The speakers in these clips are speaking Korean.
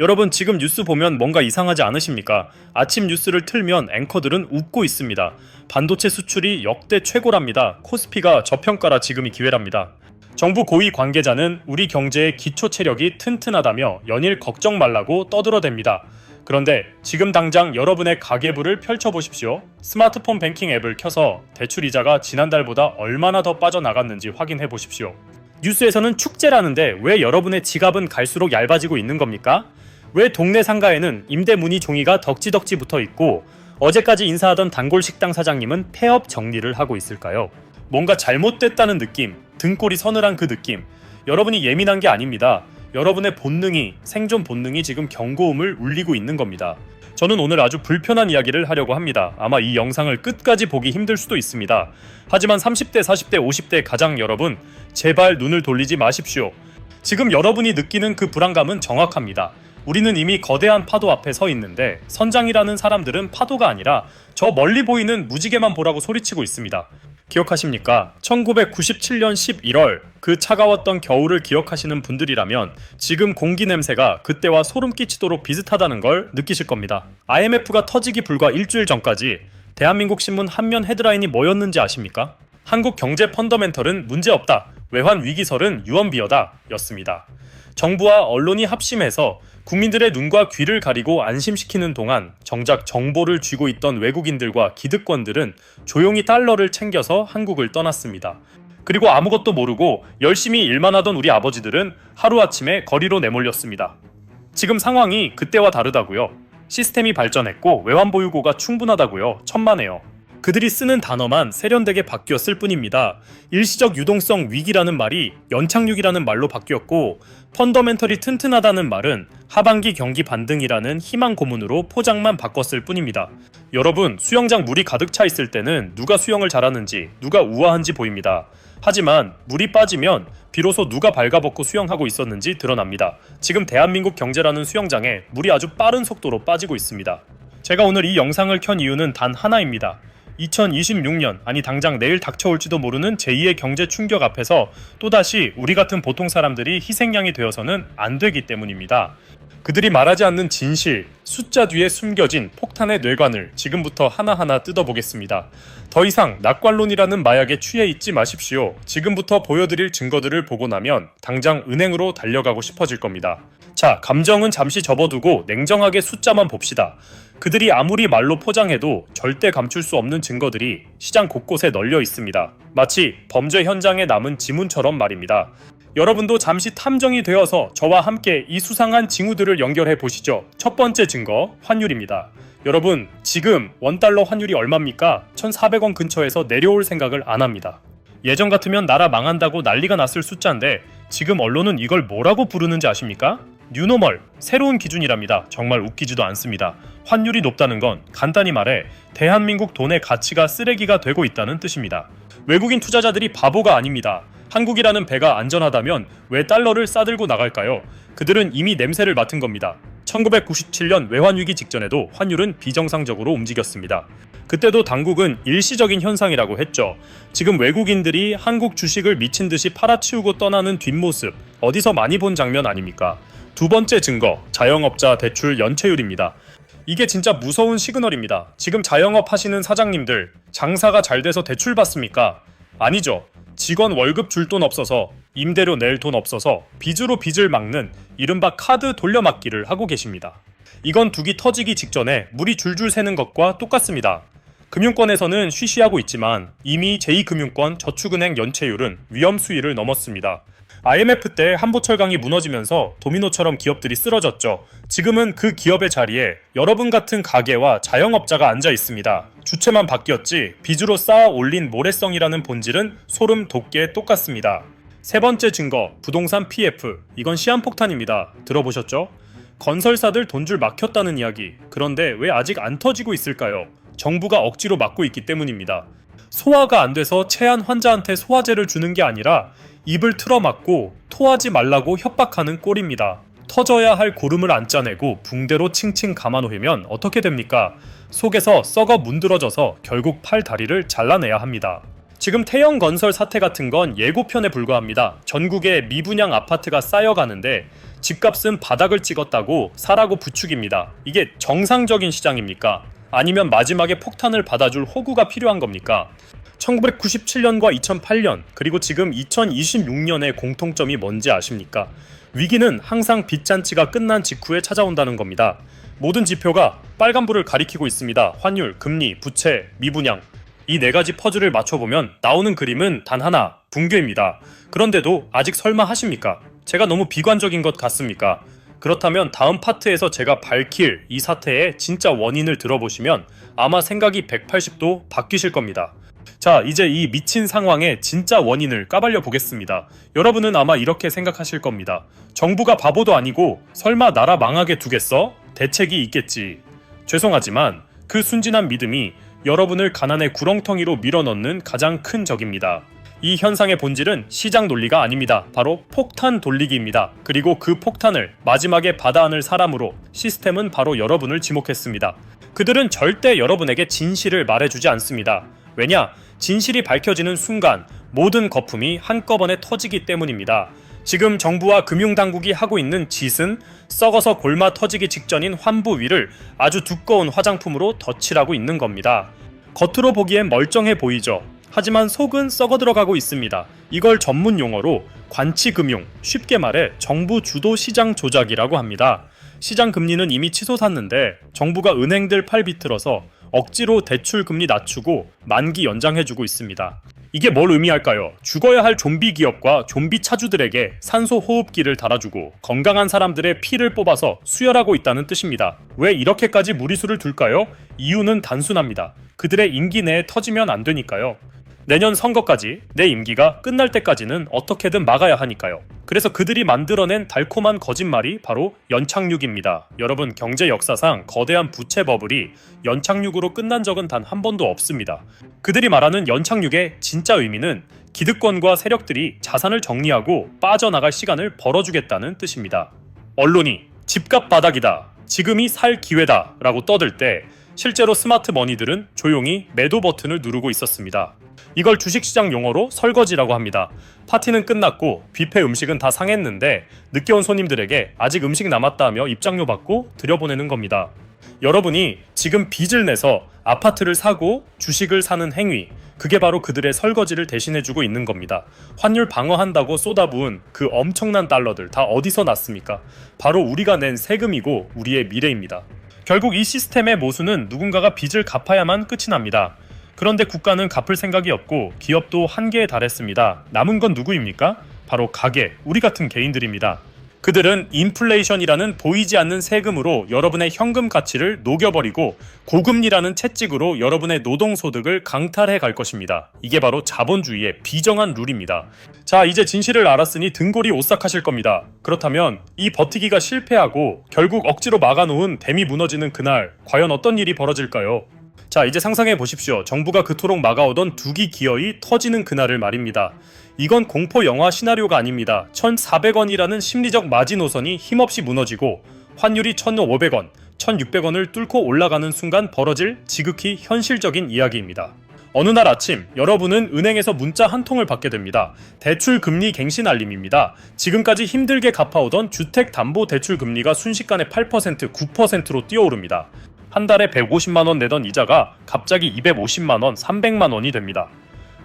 여러분 지금 뉴스 보면 뭔가 이상하지 않으십니까? 아침 뉴스를 틀면 앵커들은 웃고 있습니다. 반도체 수출이 역대 최고랍니다. 코스피가 저평가라 지금이 기회랍니다. 정부 고위 관계자는 우리 경제의 기초 체력이 튼튼하다며 연일 걱정 말라고 떠들어댑니다. 그런데 지금 당장 여러분의 가계부를 펼쳐보십시오. 스마트폰 뱅킹 앱을 켜서 대출 이자가 지난달보다 얼마나 더 빠져나갔는지 확인해 보십시오. 뉴스에서는 축제라는데 왜 여러분의 지갑은 갈수록 얇아지고 있는 겁니까? 왜 동네 상가에는 임대 문의 종이가 덕지덕지 붙어 있고 어제까지 인사하던 단골 식당 사장님은 폐업 정리를 하고 있을까요? 뭔가 잘못됐다는 느낌, 등골이 서늘한 그 느낌. 여러분이 예민한 게 아닙니다. 여러분의 본능이 생존 본능이 지금 경고음을 울리고 있는 겁니다. 저는 오늘 아주 불편한 이야기를 하려고 합니다. 아마 이 영상을 끝까지 보기 힘들 수도 있습니다. 하지만 30대, 40대, 50대 가장 여러분, 제발 눈을 돌리지 마십시오. 지금 여러분이 느끼는 그 불안감은 정확합니다. 우리는 이미 거대한 파도 앞에 서 있는데 선장이라는 사람들은 파도가 아니라 저 멀리 보이는 무지개만 보라고 소리치고 있습니다. 기억하십니까? 1997년 11월 그 차가웠던 겨울을 기억하시는 분들이라면 지금 공기 냄새가 그때와 소름 끼치도록 비슷하다는 걸 느끼실 겁니다. IMF가 터지기 불과 일주일 전까지 대한민국 신문 한면 헤드라인이 뭐였는지 아십니까? 한국 경제 펀더멘털은 문제없다. 외환 위기설은 유언비어다. 였습니다. 정부와 언론이 합심해서 국민들의 눈과 귀를 가리고 안심시키는 동안 정작 정보를 쥐고 있던 외국인들과 기득권들은 조용히 달러를 챙겨서 한국을 떠났습니다. 그리고 아무것도 모르고 열심히 일만 하던 우리 아버지들은 하루아침에 거리로 내몰렸습니다. 지금 상황이 그때와 다르다고요. 시스템이 발전했고 외환 보유고가 충분하다고요. 천만에요. 그들이 쓰는 단어만 세련되게 바뀌었을 뿐입니다. 일시적 유동성 위기라는 말이 연착륙이라는 말로 바뀌었고 펀더멘털이 튼튼하다는 말은 하반기 경기 반등이라는 희망 고문으로 포장만 바꿨을 뿐입니다. 여러분, 수영장 물이 가득 차 있을 때는 누가 수영을 잘하는지, 누가 우아한지 보입니다. 하지만 물이 빠지면 비로소 누가 발가벗고 수영하고 있었는지 드러납니다. 지금 대한민국 경제라는 수영장에 물이 아주 빠른 속도로 빠지고 있습니다. 제가 오늘 이 영상을 켠 이유는 단 하나입니다. 2026년 아니 당장 내일 닥쳐올지도 모르는 제2의 경제 충격 앞에서 또다시 우리 같은 보통 사람들이 희생양이 되어서는 안 되기 때문입니다. 그들이 말하지 않는 진실, 숫자 뒤에 숨겨진 폭탄의 뇌관을 지금부터 하나하나 뜯어보겠습니다. 더 이상 낙관론이라는 마약에 취해 있지 마십시오. 지금부터 보여드릴 증거들을 보고 나면 당장 은행으로 달려가고 싶어질 겁니다. 자, 감정은 잠시 접어두고 냉정하게 숫자만 봅시다. 그들이 아무리 말로 포장해도 절대 감출 수 없는 증거들이 시장 곳곳에 널려 있습니다. 마치 범죄 현장에 남은 지문처럼 말입니다. 여러분도 잠시 탐정이 되어서 저와 함께 이 수상한 징후들을 연결해 보시죠. 첫 번째 증거, 환율입니다. 여러분, 지금 원달러 환율이 얼마입니까? 1,400원 근처에서 내려올 생각을 안 합니다. 예전 같으면 나라 망한다고 난리가 났을 숫자인데 지금 언론은 이걸 뭐라고 부르는지 아십니까? 뉴노멀, 새로운 기준이랍니다. 정말 웃기지도 않습니다. 환율이 높다는 건 간단히 말해 대한민국 돈의 가치가 쓰레기가 되고 있다는 뜻입니다. 외국인 투자자들이 바보가 아닙니다. 한국이라는 배가 안전하다면 왜 달러를 싸들고 나갈까요? 그들은 이미 냄새를 맡은 겁니다. 1997년 외환위기 직전에도 환율은 비정상적으로 움직였습니다. 그때도 당국은 일시적인 현상이라고 했죠. 지금 외국인들이 한국 주식을 미친 듯이 팔아치우고 떠나는 뒷모습, 어디서 많이 본 장면 아닙니까? 두 번째 증거, 자영업자 대출 연체율입니다. 이게 진짜 무서운 시그널입니다. 지금 자영업 하시는 사장님들, 장사가 잘 돼서 대출 받습니까? 아니죠. 직원 월급 줄 돈 없어서 임대료 낼 돈 없어서 빚으로 빚을 막는 이른바 카드 돌려막기를 하고 계십니다. 이건 두기 터지기 직전에 물이 줄줄 새는 것과 똑같습니다. 금융권에서는 쉬쉬하고 있지만 이미 제2금융권 저축은행 연체율은 위험 수위를 넘었습니다. IMF 때 한보철강이 무너지면서 도미노처럼 기업들이 쓰러졌죠. 지금은 그 기업의 자리에 여러분 같은 가게와 자영업자가 앉아 있습니다. 주체만 바뀌었지 빚으로 쌓아 올린 모래성이라는 본질은 소름 돋게 똑같습니다. 세 번째 증거, 부동산 PF. 이건 시한폭탄입니다. 들어보셨죠? 건설사들 돈줄 막혔다는 이야기. 그런데 왜 아직 안 터지고 있을까요? 정부가 억지로 막고 있기 때문입니다. 소화가 안 돼서 체한 환자한테 소화제를 주는 게 아니라 입을 틀어막고 토하지 말라고 협박하는 꼴입니다. 터져야 할 고름을 안 짜내고 붕대로 칭칭 감아놓으면 어떻게 됩니까? 속에서 썩어 문드러져서 결국 팔 다리를 잘라내야 합니다. 지금 태영 건설 사태 같은 건 예고편에 불과합니다. 전국에 미분양 아파트가 쌓여가는데 집값은 바닥을 찍었다고 사라고 부축입니다. 이게 정상적인 시장입니까? 아니면 마지막에 폭탄을 받아줄 호구가 필요한 겁니까? 1997년과 2008년 그리고 지금 2026년의 공통점이 뭔지 아십니까? 위기는 항상 빚잔치가 끝난 직후에 찾아온다는 겁니다. 모든 지표가 빨간불을 가리키고 있습니다. 환율, 금리, 부채, 미분양. 이 네 가지 퍼즐을 맞춰보면 나오는 그림은 단 하나, 붕괴입니다. 그런데도 아직 설마 하십니까? 제가 너무 비관적인 것 같습니까? 그렇다면 다음 파트에서 제가 밝힐 이 사태의 진짜 원인을 들어보시면 아마 생각이 180도 바뀌실 겁니다. 자, 이제 이 미친 상황의 진짜 원인을 까발려 보겠습니다. 여러분은 아마 이렇게 생각하실 겁니다. 정부가 바보도 아니고 설마 나라 망하게 두겠어? 대책이 있겠지. 죄송하지만 그 순진한 믿음이 여러분을 가난의 구렁텅이로 밀어넣는 가장 큰 적입니다. 이 현상의 본질은 시장 논리가 아닙니다. 바로 폭탄 돌리기입니다. 그리고 그 폭탄을 마지막에 받아 안을 사람으로 시스템은 바로 여러분을 지목했습니다. 그들은 절대 여러분에게 진실을 말해주지 않습니다. 왜냐? 진실이 밝혀지는 순간 모든 거품이 한꺼번에 터지기 때문입니다. 지금 정부와 금융당국이 하고 있는 짓은 썩어서 골마 터지기 직전인 환부 위를 아주 두꺼운 화장품으로 덧칠하고 있는 겁니다. 겉으로 보기엔 멀쩡해 보이죠. 하지만 속은 썩어 들어가고 있습니다. 이걸 전문 용어로 관치금융, 쉽게 말해 정부 주도 시장 조작이라고 합니다. 시장 금리는 이미 치솟았는데 정부가 은행들 팔 비틀어서 억지로 대출 금리 낮추고 만기 연장해주고 있습니다. 이게 뭘 의미할까요? 죽어야 할 좀비 기업과 좀비 차주들에게 산소 호흡기를 달아주고 건강한 사람들의 피를 뽑아서 수혈하고 있다는 뜻입니다. 왜 이렇게까지 무리수를 둘까요? 이유는 단순합니다. 그들의 임기 내에 터지면 안 되니까요. 내년 선거까지 내 임기가 끝날 때까지는 어떻게든 막아야 하니까요. 그래서 그들이 만들어낸 달콤한 거짓말이 바로 연착륙입니다. 여러분 경제 역사상 거대한 부채 버블이 연착륙으로 끝난 적은 단 한 번도 없습니다. 그들이 말하는 연착륙의 진짜 의미는 기득권과 세력들이 자산을 정리하고 빠져나갈 시간을 벌어주겠다는 뜻입니다. 언론이 집값 바닥이다. 지금이 살 기회다. 라고 떠들 때 실제로 스마트 머니들은 조용히 매도 버튼을 누르고 있었습니다. 이걸 주식시장 용어로 설거지라고 합니다. 파티는 끝났고 뷔페 음식은 다 상했는데 늦게 온 손님들에게 아직 음식 남았다며 입장료 받고 들여보내는 겁니다. 여러분이 지금 빚을 내서 아파트를 사고 주식을 사는 행위, 그게 바로 그들의 설거지를 대신해주고 있는 겁니다. 환율 방어한다고 쏟아부은 그 엄청난 달러들 다 어디서 났습니까? 바로 우리가 낸 세금이고 우리의 미래입니다. 결국 이 시스템의 모순은 누군가가 빚을 갚아야만 끝이 납니다. 그런데 국가는 갚을 생각이 없고 기업도 한계에 달했습니다. 남은 건 누구입니까? 바로 가게, 우리 같은 개인들입니다. 그들은 인플레이션이라는 보이지 않는 세금으로 여러분의 현금 가치를 녹여버리고 고금리라는 채찍으로 여러분의 노동소득을 강탈해 갈 것입니다. 이게 바로 자본주의의 비정한 룰입니다. 자, 이제 진실을 알았으니 등골이 오싹하실 겁니다. 그렇다면 이 버티기가 실패하고 결국 억지로 막아놓은 댐이 무너지는 그날 과연 어떤 일이 벌어질까요? 자, 이제 상상해 보십시오. 정부가 그토록 막아오던 두기 기어이 터지는 그날을 말입니다. 이건 공포 영화 시나리오가 아닙니다. 1,400원이라는 심리적 마지노선이 힘없이 무너지고 환율이 1,500원, 1,600원을 뚫고 올라가는 순간 벌어질 지극히 현실적인 이야기입니다. 어느 날 아침 여러분은 은행에서 문자 한 통을 받게 됩니다. 대출 금리 갱신 알림입니다. 지금까지 힘들게 갚아오던 주택 담보 대출 금리가 순식간에 8%, 9%로 뛰어오릅니다. 한 달에 150만 원 내던 이자가 갑자기 250만 원, 300만 원이 됩니다.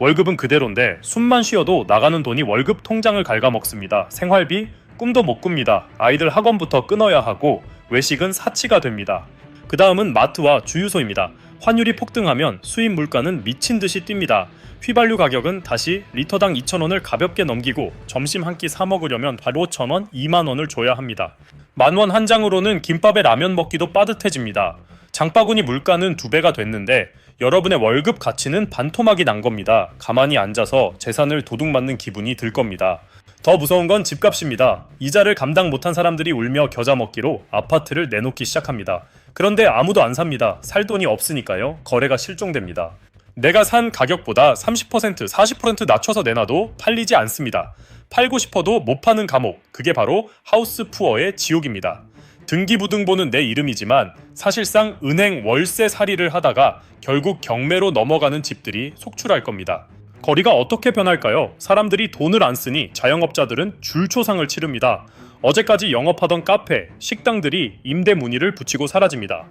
월급은 그대로인데 숨만 쉬어도 나가는 돈이 월급 통장을 갉아먹습니다. 생활비 꿈도 못 꿉니다. 아이들 학원부터 끊어야 하고 외식은 사치가 됩니다. 그 다음은 마트와 주유소입니다. 환율이 폭등하면 수입 물가는 미친 듯이 뜁니다. 휘발유 가격은 다시 리터당 2,000원을 가볍게 넘기고 점심 한 끼 사 먹으려면 바로 5,000원, 2만 원을 줘야 합니다. 만원 한 장으로는 김밥에 라면 먹기도 빠듯해집니다. 장바구니 물가는 두 배가 됐는데 여러분의 월급 가치는 반토막이 난 겁니다. 가만히 앉아서 재산을 도둑맞는 기분이 들 겁니다. 더 무서운 건 집값입니다. 이자를 감당 못한 사람들이 울며 겨자 먹기로 아파트를 내놓기 시작합니다. 그런데 아무도 안 삽니다. 살 돈이 없으니까요. 거래가 실종됩니다. 내가 산 가격보다 30%, 40% 낮춰서 내놔도 팔리지 않습니다. 팔고 싶어도 못 파는 감옥. 그게 바로 하우스 푸어의 지옥입니다. 등기부등본은 내 이름이지만 사실상 은행 월세 살이를 하다가 결국 경매로 넘어가는 집들이 속출할 겁니다. 거리가 어떻게 변할까요? 사람들이 돈을 안 쓰니 자영업자들은 줄초상을 치릅니다. 어제까지 영업하던 카페, 식당들이 임대 문의를 붙이고 사라집니다.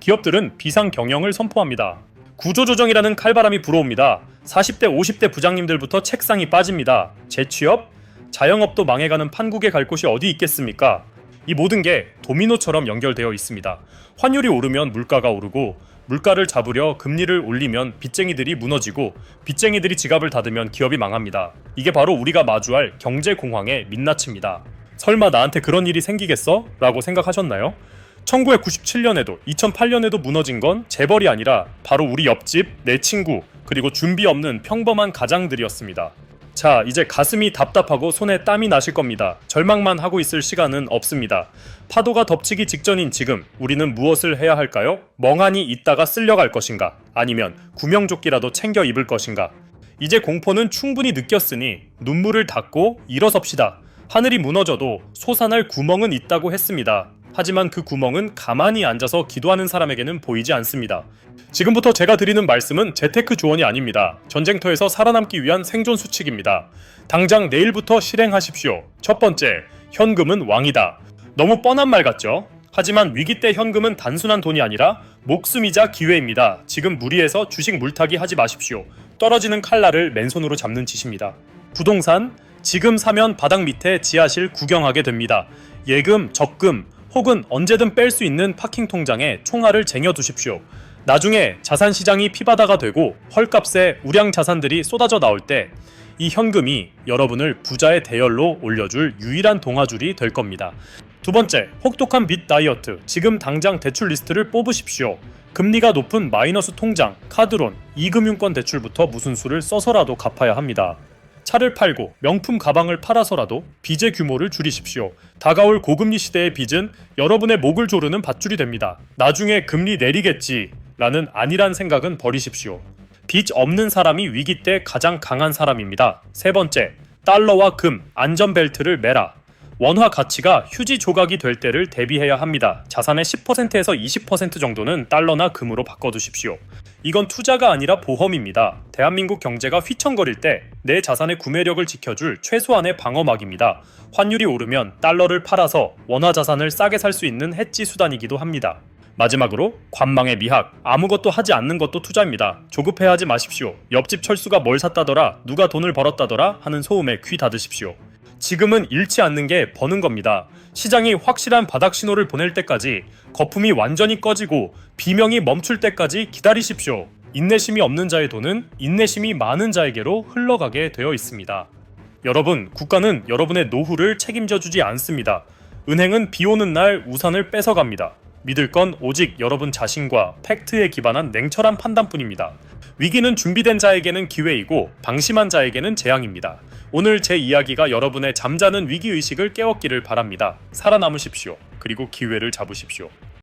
기업들은 비상 경영을 선포합니다. 구조조정이라는 칼바람이 불어옵니다. 40대, 50대 부장님들부터 책상이 빠집니다. 재취업? 자영업도 망해가는 판국에 갈 곳이 어디 있겠습니까? 이 모든 게 도미노처럼 연결되어 있습니다. 환율이 오르면 물가가 오르고 물가를 잡으려 금리를 올리면 빚쟁이들이 무너지고 빚쟁이들이 지갑을 닫으면 기업이 망합니다. 이게 바로 우리가 마주할 경제 공황의 민낯입니다. 설마 나한테 그런 일이 생기겠어? 라고 생각하셨나요? 1997년에도 2008년에도 무너진 건 재벌이 아니라 바로 우리 옆집, 내 친구, 그리고 준비 없는 평범한 가장들이었습니다. 자, 이제 가슴이 답답하고 손에 땀이 나실 겁니다. 절망만 하고 있을 시간은 없습니다. 파도가 덮치기 직전인 지금 우리는 무엇을 해야 할까요? 멍하니 있다가 쓸려갈 것인가? 아니면 구명조끼라도 챙겨 입을 것인가? 이제 공포는 충분히 느꼈으니 눈물을 닦고 일어섭시다. 하늘이 무너져도 솟아날 구멍은 있다고 했습니다. 하지만 그 구멍은 가만히 앉아서 기도하는 사람에게는 보이지 않습니다. 지금부터 제가 드리는 말씀은 재테크 조언이 아닙니다. 전쟁터에서 살아남기 위한 생존 수칙입니다. 당장 내일부터 실행하십시오. 첫 번째, 현금은 왕이다. 너무 뻔한 말 같죠? 하지만 위기 때 현금은 단순한 돈이 아니라 목숨이자 기회입니다. 지금 무리해서 주식 물타기 하지 마십시오. 떨어지는 칼날을 맨손으로 잡는 짓입니다. 부동산, 지금 사면 바닥 밑에 지하실 구경하게 됩니다. 예금, 적금, 혹은 언제든 뺄 수 있는 파킹 통장에 총알을 쟁여 두십시오. 나중에 자산 시장이 피바다가 되고 헐값에 우량 자산들이 쏟아져 나올 때 이 현금이 여러분을 부자의 대열로 올려줄 유일한 동아줄이 될 겁니다. 두 번째, 혹독한 빚 다이어트. 지금 당장 대출 리스트를 뽑으십시오. 금리가 높은 마이너스 통장, 카드론, 이금융권 대출부터 무슨 수를 써서라도 갚아야 합니다. 차를 팔고 명품 가방을 팔아서라도 빚의 규모를 줄이십시오. 다가올 고금리 시대의 빚은 여러분의 목을 조르는 밧줄이 됩니다. 나중에 금리 내리겠지 라는 아니란 생각은 버리십시오. 빚 없는 사람이 위기 때 가장 강한 사람입니다. 세 번째, 달러와 금, 안전벨트를 매라. 원화 가치가 휴지 조각이 될 때를 대비해야 합니다. 자산의 10%에서 20% 정도는 달러나 금으로 바꿔두십시오. 이건 투자가 아니라 보험입니다. 대한민국 경제가 휘청거릴 때 내 자산의 구매력을 지켜줄 최소한의 방어막입니다. 환율이 오르면 달러를 팔아서 원화 자산을 싸게 살 수 있는 해지 수단이기도 합니다. 마지막으로 관망의 미학 아무것도 하지 않는 것도 투자입니다. 조급해하지 마십시오. 옆집 철수가 뭘 샀다더라 누가 돈을 벌었다더라 하는 소음에 귀 닫으십시오. 지금은 잃지 않는 게 버는 겁니다. 시장이 확실한 바닥 신호를 보낼 때까지 거품이 완전히 꺼지고 비명이 멈출 때까지 기다리십시오. 인내심이 없는 자의 돈은 인내심이 많은 자에게로 흘러가게 되어 있습니다. 여러분, 국가는 여러분의 노후를 책임져 주지 않습니다. 은행은 비 오는 날 우산을 뺏어갑니다. 믿을 건 오직 여러분 자신과 팩트에 기반한 냉철한 판단뿐입니다. 위기는 준비된 자에게는 기회이고 방심한 자에게는 재앙입니다. 오늘 제 이야기가 여러분의 잠자는 위기 의식을 깨웠기를 바랍니다. 살아남으십시오. 그리고 기회를 잡으십시오.